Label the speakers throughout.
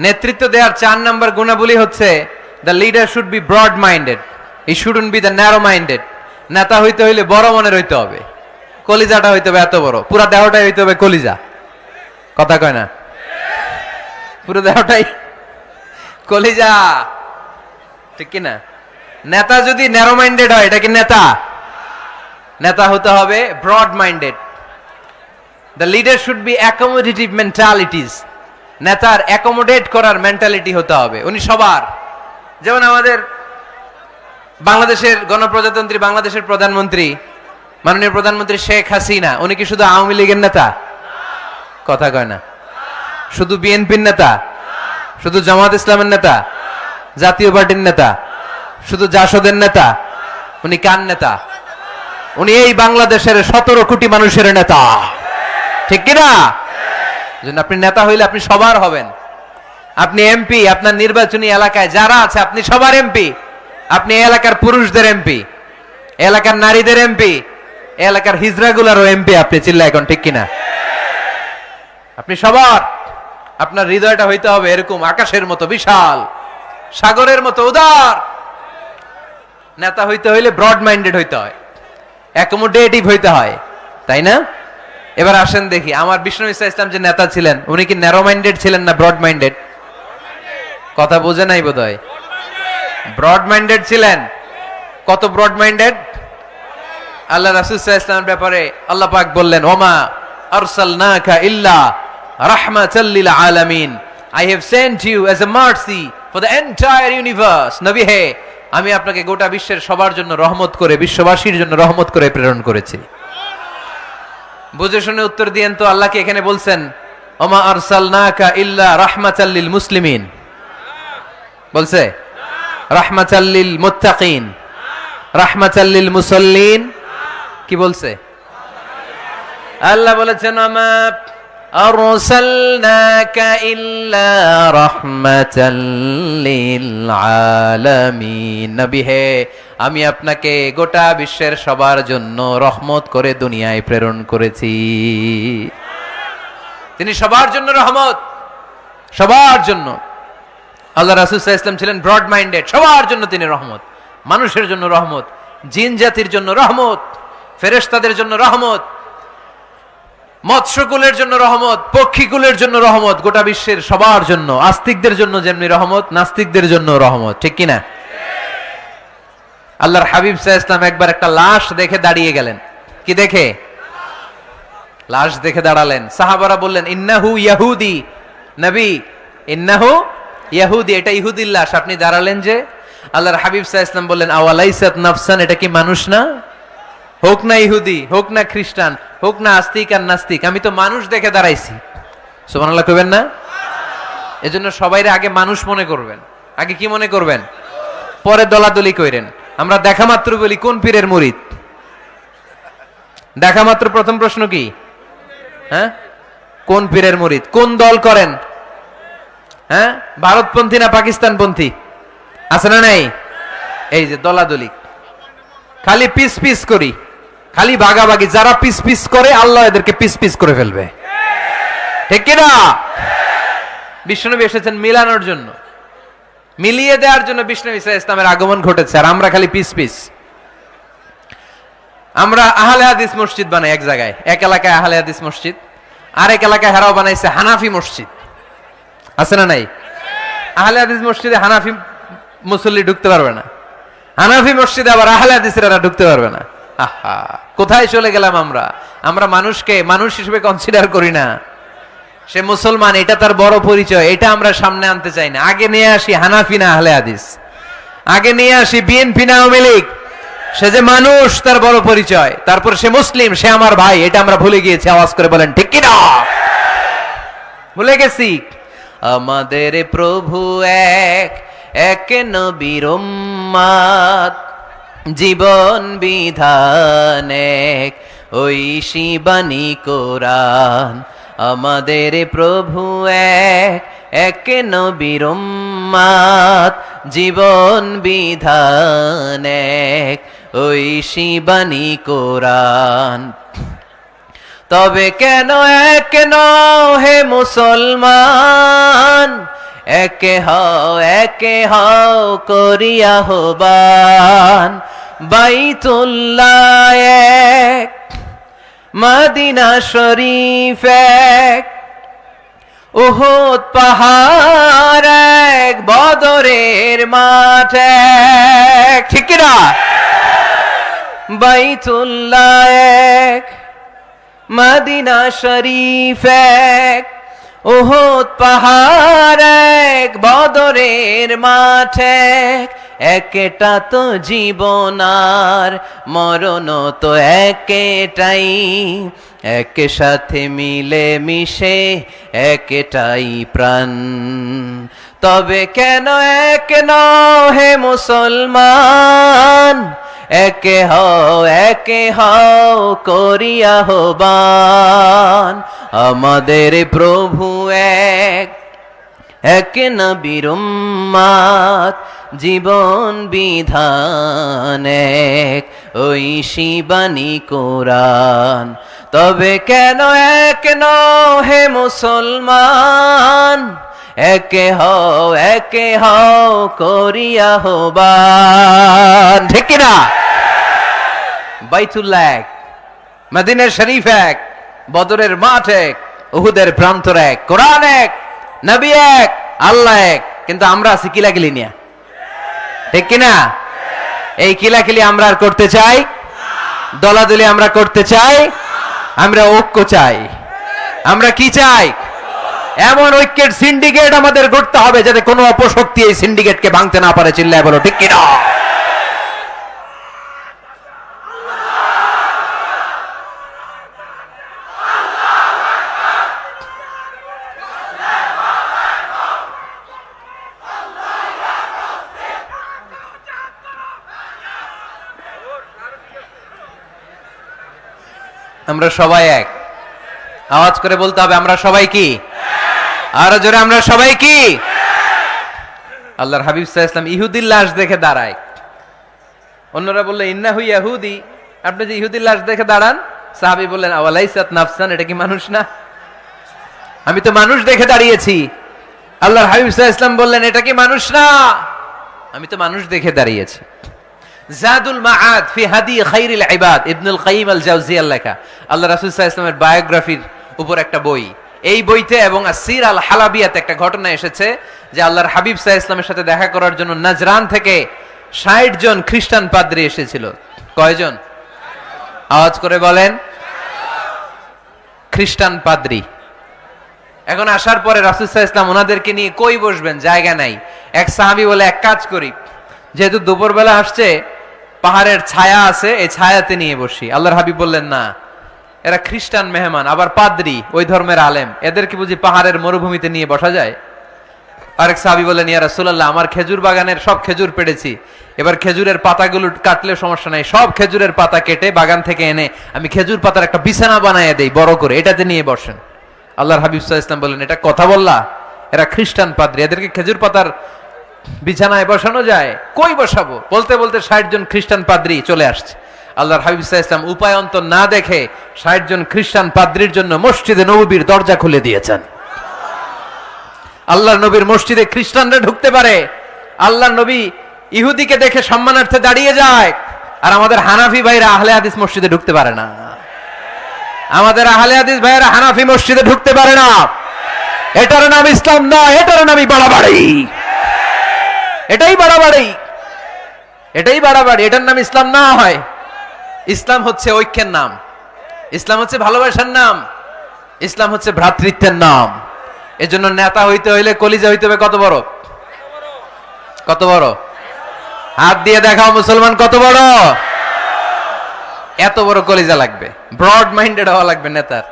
Speaker 1: নেতৃত্ব দেওয়ার চার নম্বর গুণাবলী হচ্ছে the leader should be broad minded he shouldn't be the narrow minded নেতা হইতে হইলে বড় মনের হইতে হবে। কলিজাটা হইতে হবে এত বড়। পুরা দেহটাই হইতে হবে কলিজা। কথা কয় না? পুরো দেহটাই কলিজা। ঠিক কি না নেতা যদি ন্যারো মাইন্ডেড হয়, এটা কি নেতা? নেতা হতে হবে broad minded the leader should be accommodative mentalities নেতার অ্যাকোমোডেট করার মেন্টালিটি হতে হবে। উনি সবার। যেমন আমাদের বাংলাদেশের গণপ্রজাতন্ত্রী, বাংলাদেশের প্রধানমন্ত্রী, মাননীয় প্রধানমন্ত্রী শেখ হাসিনা, উনি কি শুধু আওয়ামী লীগের নেতা? কথা কয় না। শুধু বিএনপির নেতা? শুধু জামাত ইসলামের নেতা? জাতীয় পার্টির নেতা? শুধু জাসদের নেতা? উনি কার নেতা? উনি এই বাংলাদেশের সতেরো কোটি মানুষের নেতা। ঠিক কিনা? জন্য আপনি নেতা হইলে আপনি সবার হবেন। আপনি এমপি, আপনার নির্বাচনী এলাকায় যারা আছে, আপনি সবার এমপি। আপনি এলাকার পুরুষদের এমপি এলাকার নারীদের এমপি এলাকার হিজড়াগুলারও এমপি আপনি চিল্লা এখন, ঠিক কিনা? আপনি সবার। আপনার হৃদয়টা হইতে হবে এরকম আকাশের মতো বিশাল, সাগরের মতো উদার। নেতা হইতে হইলে ব্রড মাইন্ডেড হইতে হয়। অ্যাকোমোডেটিভ হইতে হয়, তাই না? এবার আসেন দেখি। আমার বিষ্ণু ইসা ইসলাম যে নেতা ছিলেন, উনি কি ন্যারো মাইন্ডেড ছিলেন না ব্রড মাইন্ডেড কথা বোঝে নাই বোধ হয় ব্রড মাইন্ডেড ছিলেন। কত ব্রড মাইন্ডেড আল্লাহ রাসুল ইসলামের ব্যাপারে আল্লাহ পাক বললেন, ওমা আরসালনাকা ইল্লা রাহমাতাল লিল আলামিন। I have sent you as a mercy for the entire universe নবী হে, আমি আপনাকে গোটা বিশ্বের সবার জন্য রহমত করে, বিশ্ববাসীর জন্য রহমত করে প্রেরণ করেছি। বুঝে শুনে উত্তর দিয়েন তো আল্লাহকে এখানে বলছেন? ওমা আরসালনাকা ইল্লা রাহমাতাল্লিল মুসলিমিন। বলছে রাহমাতাল্লিল মুত্তাকিন রাহমাতাল্লিল মুসল্লিন। কি বলছে? আল্লাহ বলেছেন আমা আরসালনাকা ইল্লা রাহমাতাল্লিল আলামিন নবী হে, আমি আপনাকে গোটা বিশ্বের সবার জন্য রহমত করে দুনিয়ায় প্রেরণ করেছি। তিনি সবার জন্য রহমত, সবার জন্য। আল্লাহ রাসুল ইসলাম ছিলেন ব্রড মাইন্ডেড সবার জন্য তিনি রহমত। মানুষের জন্য রহমত, জিন জাতির জন্য রহমত, ফেরেশতাদের জন্য রহমত মৎস্যকুলের জন্য রহমত, পক্ষীকুলের জন্য রহমত, গোটা বিশ্বের সবার জন্য, আস্তিকদের জন্য যেমনি রহমত, নাস্তিকদের জন্য রহমত, ঠিক কিনা? আল্লাহর হাবিব সাহা ইসলাম একবার একটা লাশ দেখে দাঁড়িয়ে গেলেন। কি দেখে? লাশ দেখে দাঁড়ালেন। সাহাবারা বললেন, ইন্নাহু ইয়াহুদি। নবী, ইন্নাহু ইয়াহুদি। এটা ইহুদির লাশ। আপনি দাঁড়ালেন যে, আল্লাহর হাবিব সাহা ইসলাম বললেন, আওয়ালাইসাত নাফসান? এটা কি মানুষ না? হোক না ইহুদি, হোক না খ্রিস্টান, হোক না আস্তিক আর নাস্তিক, আমি তো মানুষ দেখে দাঁড়াইছি। সুবহানাল্লাহ কইবেন না? এজন্য সবাইরে আগে মানুষ মনে করবেন। আগে কি মনে করবেন? পরে দলাদলি কইরেন। আমরা দেখা মাত্র বলি কোন পীরের মুরিদ? দেখা মাত্র প্রথম প্রশ্ন কি? হ্যাঁ? কোন পীরের মুরিদ? কোন দল করেন? হ্যাঁ? ভারতপন্থী না পাকিস্তানপন্থী? আছে না নাই? এই যে দলাদলি। খালি পিস পিস করি। খালি ভাগাভাগি যারা পিস পিস করে, আল্লাহ এদেরকে পিস পিস করে ফেলবে। ঠিক কিনা বিষ্ণুনবী এসেছেন মিলানোর জন্য। মিলিয়ে দেওয়ার জন্য বিষ্ণু ইসা ইসলামের আগমন ঘটেছে, আর আমরা খালি পিস পিস। আমরা আহলে হাদিস মসজিদ বানাই এক জায়গায়। এক এলাকায় আহলে হাদিস মসজিদ আর এক এলাকায় হারাও বানাইছে হানাফি মসজিদ। আছে না নাই? আহলে হাদিস মসজিদে হানাফি মুসল্লি ঢুকতে পারবে না। হানাফি মসজিদে আবার আহলে হাদিসেরা ঢুকতে পারবে না। আহা কোথায় চলে গেলাম আমরা? আমরা মানুষকে, মানুষ হিসেবে কনসিডার করি না। সে মুসলমান, এটা তার বড় পরিচয়, এটা আমরা সামনে আনতে চাই না। আগে নিয়ে আসি হানাফি না আহলে আগে নিয়ে আসি বিএনপি না আওয়ামী লীগ। সে যে মানুষ, তার বড় পরিচয়। তারপর সে মুসলিম, সে আমার ভাই, এটা আমরা ভুলে গিয়েছি, আওয়াজ করে বলেন, ঠিক কিনা? ভুলে গেছি। আমাদের প্রভু এক এক নবীর জীবন বিধান, ওই শিবানী কোরআন। আমাদের প্রভু এক এক নবীর জীবন বিধান এক, ওই শিবানী কোরআন। তবে কেন এক নও হে মুসলমান? একে হও একে হও করিয়া হবান। বাইতুল্লাহ এক, মদিনা শরীফ এক, উহুদ পাহাড় এক, বদরের মাঠ এক। ঠিক না বাইতুল্লাহ এক, মদিনা শরীফ এক, উহুদ পাহাড় এক, বদরের মাঠ এক। একেটা তো জীবন আর, মরণ তো একেটাই। এক সাথে মিলে মিশে একটাই প্রাণ। তবে কেন এক ন হে মুসলমান? একে হও একে হও, করিয়া হবান আমাদের প্রভু এক এক নবীর উম্মাত, জীবন বিধান এক। ওই শিবানী কোরআন, তবে কেন এক ন হে মুসলমান? একে হও একে হও করিয়া হবান। ঠিক না বাইতুল্লাহ এক, মদিনের শরীফ এক, বদরের মাঠ এক, উহুদের প্রান্তর এক, কোরআন এক। নবী এক, আল্লাহ এক, কিন্তু আমরা আছি কিলাকিলি নিয়ে। ঠিক কিনা? এই কিলাকিলি আমরা আর করতে চাই? দলাদলি আমরা করতে চাই? আমরা ঐক্য চাই। আমরা কি চাই? এমন ঐক্যের সিন্ডিকেট আমাদের গড়তে হবে যাতে কোনো অপশক্তি এই সিন্ডিকেটকে ভাঙতে না পারে, চিল্লায় বলো, ঠিক কিনা? আমরা সবাই এক। আওয়াজ করে বলতে হবে, আমরা সবাই কি? আরও জোরে, আমরা সবাই কি? আল্লাহর হাবিব সাহা ইসলাম ইহুদির লাশ দেখে দাঁড়ায়। অন্যরা বলল ইন্না হুই ইহুদি আপনি যে ইহুদির লাশ দেখে দাঁড়ান, সাহাবি বললেন, আওয়ালাইসাত নাফসান, এটা কি মানুষ না? আমি তো মানুষ দেখে দাঁড়িয়েছি। আল্লাহর হাবিব সাহা ইসলাম বললেন, এটা কি মানুষ না? আমি তো মানুষ দেখে দাঁড়িয়েছি। জাদুল মাআদ ফি হাদি খাইরিল ইবাদ, ইবনুল কাইম আল জাওজিয়ার লেখা। আল্লাহ রাসূল সাল্লাল্লাহু আলাইহি বায়োগ্রাফির উপর একটা বই। এই বইতে এবং আসির আল হালাবিয়াতে একটা ঘটনা এসেছে যে আল্লাহর হাবিব আলাইহি ইসলামের সাথে দেখা করার জন্য নাজরান থেকে 60 জন খ্রিস্টান পাদ্রী এসেছিল। কয়জন? আওয়াজ করে বলেন। খ্রিস্টান পাদ্রী। এখন আসার পরে আলাইহি ইসলাম ওনাদেরকে নিয়ে কই বসবেন? জায়গা নাই। এক সাহাবী বলে, এক কাজ করি। যেহেতু দুপুরবেলা আসছে পাহাড়ের ছায়া আছে, এই ছায়াতে নিয়ে বসি। আল্লাহর হাবিব বললেন, না, এরা খ্রিস্টান মেহমান, আবার পাদ্রি, ওই ধর্মের আলেম। এদেরকে বুঝি পাহাড়ের মরুভূমিতে নিয়ে বসা যায়? আরেক সাহাবি বললেন, ইয়া রাসূলুল্লাহ, আমার খেজুর বাগানের সব খেজুর পেড়েছি। এবার খেজুরের পাতাগুলো কাটলে সমস্যা নাই। সব খেজুরের পাতা কেটে বাগান থেকে এনে আমি খেজুর পাতার একটা বিছানা বানায় দেই, বড় করে। এটাতে নিয়ে বসেন। আল্লাহর হাবিব ইসলাম বললেন, এটা কথা বললা? এরা খ্রিস্টান পাদ্রী, এদেরকে খেজুর পাতার বিছানায় বসানো যায়। কই বসাবো? বলতে বলতে ষাট জন খ্রিস্টান পাদ্রী চলে আসছে। আল্লাহর হাবিব ইসলাম উপায় অন্তর না দেখে ষাট জন খ্রিস্টান পাদ্রির জন্য মসজিদে নবীর দরজা খুলে দিয়েছেন। আল্লাহ নবীর মসজিদে খ্রিস্টানরা ঢুকতে পারে। আল্লাহ নবী ইহুদিকে দেখে সম্মানার্থে দাঁড়িয়ে যায়। আর আমাদের হানাফি ভাইরা আহলে হাদিস মসজিদে ঢুকতে পারে না। আমাদের আহলে হাদিস ভাইরা হানাফি মসজিদে ঢুকতে পারে না। এটার নাম ইসলাম না এটার নামই বাড়াবাড়ি। এটাই বাড়াবাড়ি। এটাই বাড়াবাড়ি। এটার নাম ইসলাম না হয়। ইসলাম হচ্ছে ঐক্যের নাম। ইসলাম হচ্ছে ভালোবাসার নাম। ইসলাম হচ্ছে ভ্রাতৃত্বের নাম। এজন্য নেতা হইতে হইলে কলিজা হইতে হবে কত বড়? কত বড়? হাত দিয়ে দেখাও মুসলমান কত বড়? এত বড় কলিজা লাগবে। ব্রড মাইন্ডেড হওয়া লাগবে নেতার।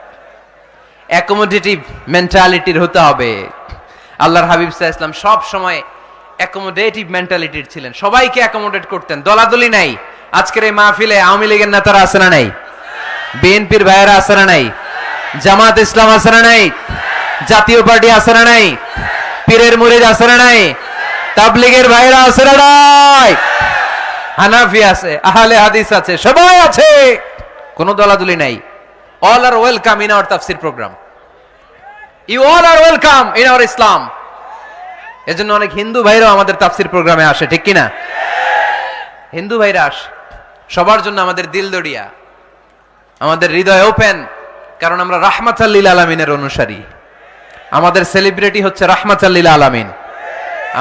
Speaker 1: অ্যাকোমোডেটিভ মেন্টালিটির হতে হবে। আল্লাহর হাবিব সাহা ইসলাম সব সময় অ্যাকোমোডেটিভ মেন্টালিটির ছিলেন। সবাইকে অ্যাকোমোডেট করতেন। দলাদলি নাই। আজকের এই মাহফিলে আওয়ামী লীগের নেতারা আছে না নাই? বিএনপির ভাইয়েরা আছে না নাই? জামাত ইসলাম আছে না নাই? জাতীয় পার্টি আছে না নাই? পীরের মুরিদ আছে না নাই? তাবলিগের ভাইয়েরা আছে না নাই? হানাফি আছে, আহলে হাদিস আছে, সবাই আছে। কোনো দলাদলি নাই। All are welcome in our তাফসির programme you all are welcome in our Islam এজন্য অনেক হিন্দু ভাইরাও আমাদের তাফসির প্রোগ্রামে আসে, ঠিক কিনা? হিন্দু ভাইরা আসে, সবার জন্য আমাদের দিল দড়িয়া, আমাদের হৃদয় ওপেন কারণ আমরা রাহমাতাল্লিল আলামিনের অনুসারী। আমাদের সেলিব্রিটি হচ্ছে রাহমাতাল্লিল আলামিন।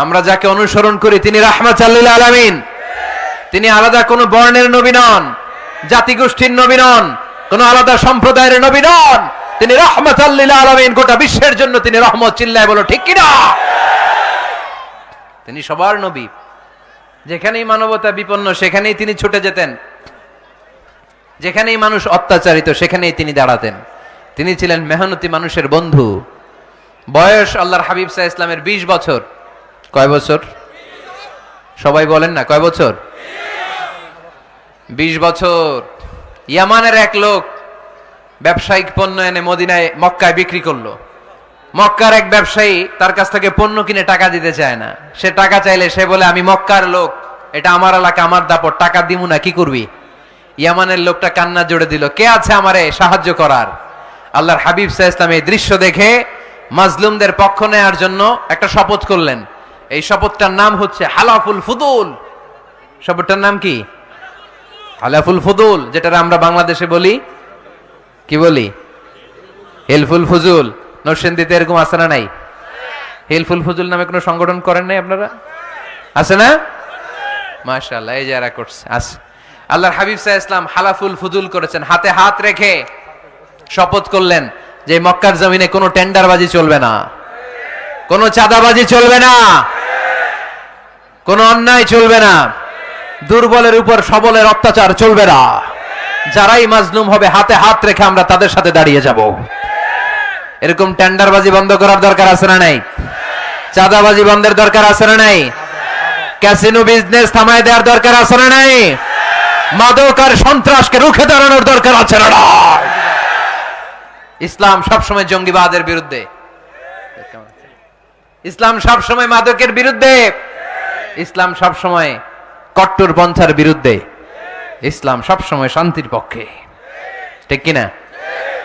Speaker 1: আমরা যাকে অনুসরণ করি তিনি রাহমাতাল্লিল আলামিন। তিনি আলাদা কোনো বর্ণের নবী নন, জাতিগোষ্ঠীর নবী নন, কোনো আলাদা সম্প্রদায়ের নবী নন। তিনি রাহমাতাল্লিল আলামিন, গোটা বিশ্বের জন্য তিনি রহমত চিল্লায় বলো, ঠিক কিনা? তিনি সবার নবী। যেখানেই মানবতা বিপন্ন, সেখানেই তিনি ছুটে যেতেন। যেখানেই মানুষ অত্যাচারিত, সেখানেই তিনি দাঁড়াতেন। তিনি ছিলেন মেহনতি মানুষের বন্ধু। বয়স আল্লাহর হাবিব সাহা ইসলামের ২০ বছর। কয় বছর? সবাই বলেন না, কয় বছর? ২০ বছর। ইয়ামানের এক লোক ব্যবসায়িক পণ্য এনে মদিনায়, মক্কায় বিক্রি করল। মক্কার এক ব্যবসায়ী তার কাছ থেকে পণ্য কিনে টাকা দিতে চায় না। সে টাকা চাইলে সে বলে, আমি মক্কার লোক। এটা আমার এলাকা, আমার দাপট। টাকা দিমু না, কি করবি? ইয়ামানের লোকটা কান্না জোড়ে দিল, কে আছে আমারে সাহায্য করার? আল্লাহর হাবিব সাহ ইসলাম এই দৃশ্য দেখে মাজলুমদের পক্ষ নেয়ার জন্য একটা শপথ করলেন। এই শপথটার নাম হচ্ছে হালাফুল ফুদুল। শপথটার নাম কি? হালাফুল ফুদুল যেটা আমরা বাংলাদেশে বলি, কি বলি? হেলফুল ফুজুল। নরসিংদীতে এরকম আছে না নাই? হেলফুল ফজুল নামে কোনো সংগঠন করেন নাই আপনারা? আছে না? মাশাআল্লাহ, এই যারা করছে, আছে। আল্লাহর হাবিব সাহ ইসলাম হালাফুল ফুজুল করেছেন, হাতে হাত রেখে শপথ করলেন যে মক্কার জমিনে কোনো টেন্ডারবাজি চলবে না। কোনো চাঁদাবাজি চলবে না। কোনো অন্যায় চলবে না। দুর্বলের উপর সবলের অত্যাচার চলবে না। যারাই মাজলুম হবে, হাতে হাত রেখে আমরা তাদের সাথে দাঁড়িয়ে যাব। এরকম টেন্ডারবাজি বন্ধ করার দরকার আছে না নাই? চাঁদাবাজি বন্ধের দরকার আছে না নাই? ক্যাসিনো বিজনেস থামায় দেওয়ার দরকার আছে না নাই? মাদক আর সন্ত্রাসকে রুখে দাঁড়ানোর দরকার আছে না? ইসলাম সবসময় জঙ্গিবাদের বিরুদ্ধে। ইসলাম সবসময় মাদকের বিরুদ্ধে। ইসলাম সবসময় কট্টর পন্থার বিরুদ্ধে। ইসলাম সবসময় শান্তির পক্ষে। ঠিক কিনা?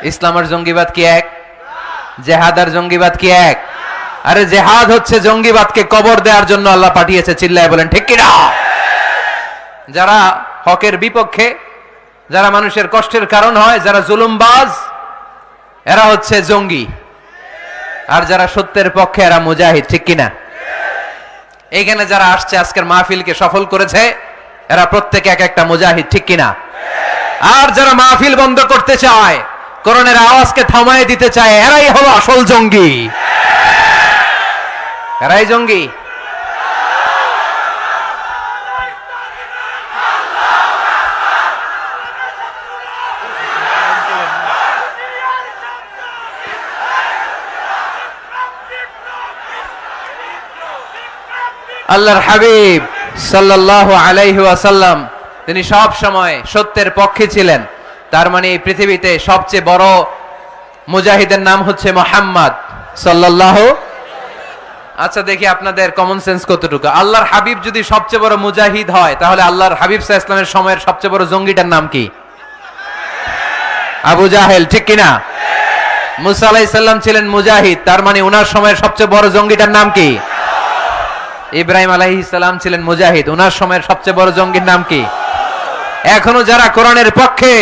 Speaker 1: ইসলাম আর জঙ্গিবাদ কি এক? জেহাদ আর জঙ্গিবাদ কি এক? আরে জেহাদ হচ্ছে জঙ্গিবাদকে কবর দেওয়ার জন্য আল্লাহ পাঠিয়েছে, চিল্লায় বলেন, ঠিক কিনা? যারা হকের বিপক্ষে, যারা মানুষের কষ্টের কারণ হয়, যারা জুলুমবাজ, এরা হচ্ছে জঙ্গি। আর যারা সত্যের পক্ষে, এরা মুজাহিদ, ঠিক কিনা? এইখানে যারা আসছে, আজকের মাহফিলকে সফল করেছে, এরা প্রত্যেকে এক একটা মুজাহিদ, ঠিক কিনা? আর যারা মাহফিল বন্ধ করতে চায় করোনার আওয়াজকে থামায় দিতে চায়, এরাই হলো আসল জঙ্গি। এরাই জঙ্গি। আল্লাহর হাবিব সাল্লাল্লাহু আলাইহি ওয়াসাল্লাম, তিনি সব সময় সত্যের পক্ষে ছিলেন। তার মানে এই পৃথিবীতে সবচেয়ে বড় মুজাহিদের নাম হচ্ছে মোহাম্মদ। সাল্লাল্লাহু আচ্ছা দেখি আপনাদের কমন সেন্স কতটুকু। আল্লাহর হাবিব যদি সবচেয়ে বড় মুজাহিদ হয় তাহলে আল্লাহর হাবিব সাহা ইসলামের সময়ের সবচেয়ে বড় জঙ্গিটার নাম কি? আবু জাহেল ঠিক কিনা মুসা আলাইসাল্লাম ছিলেন মুজাহিদ তার মানে উনার সময়ের সবচেয়ে বড় জঙ্গিটার নাম কি? ইব্রাহিম আলাইহি সালাম ছিলেন মুজাহিদ ওনার সময়ের সবচেয়ে বড় জঙ্গির নাম কি? এখনও যারা কোরআনের পক্ষে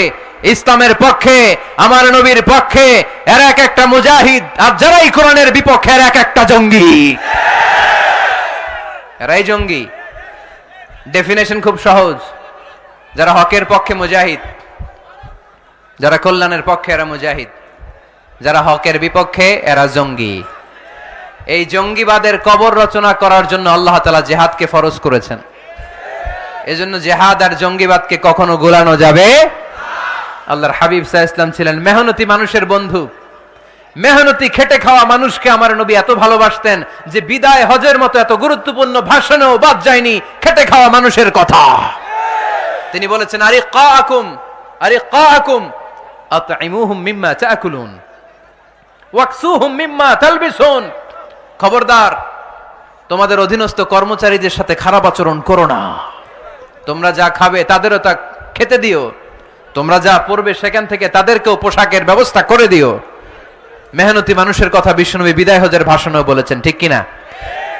Speaker 1: ইসলামের পক্ষে, আমার নবীর পক্ষে, এর এক একটা মুজাহিদ, আর যারাই কোরআনের বিপক্ষে, এর এক একটা জঙ্গি। এরাই জঙ্গি। ডেফিনেশন খুব সহজ। যারা হকের পক্ষে মুজাহিদ, যারা কল্যাণের পক্ষে, এরা মুজাহিদ। যারা হকের বিপক্ষে, এরা জঙ্গি। এই জঙ্গিবাদের কবর রচনা করার জন্য আল্লাহ তালা জেহাদকে ফরজ করেছেন। এজন্য জেহাদ আর জঙ্গিবাদকে কখনো গোলানো যাবে আল্লাহর হাবিব সাহা ইসলাম ছিলেন মেহনতি মানুষের বন্ধু। মেহনতি, খেটে খাওয়া মানুষকে আমার নবী এত ভালোবাসতেন যে বিদায় হজের মতো এত গুরুত্বপূর্ণ ভাষণেও বাদ যায়নি, খেটে খাওয়া মানুষের কথা। তিনি বলেছেন আরে কা আকুম আরে কা আকুম আতঈমুহুম মিম্মা মিম্মা খবরদার, তোমাদের অধীনস্থ কর্মচারীদের সাথে খারাপ আচরণ করো না। তোমরা যা খাবে তাদেরও তা খেতে দিও। তোমরা যা পড়বে সেখান থেকে তাদেরকেও পোশাকের ব্যবস্থা করে দিও। মেহনতি মানুষের কথা বিষ্ণুনবী বিদায় হজের ভাষণও বলেছেন, ঠিক কিনা?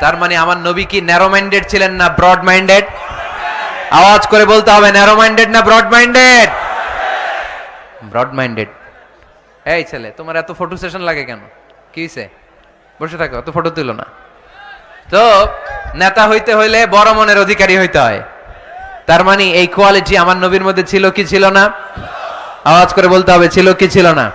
Speaker 1: তার মানে আমার নবী কি ন্যারো মাইন্ডেড ছিলেন না ব্রড মাইন্ডেড আওয়াজ করে বলতে হবে ন্যারো মাইন্ডেড না ব্রড মাইন্ডেড ব্রড মাইন্ডেড এই ছেলে, তোমার এত ফটো সেশন লাগে কেন? কি বসে থাকো, অত ফটো তুলো না। তো, নেতা হইতে হইলে বড় মনের অধিকারী হইতে হয়। তার মানে এই কোয়ালিটি আমার নবীর মধ্যে ছিল কি ছিল না? আওয়াজ করে বলতে হবে, ছিল কি ছিল না?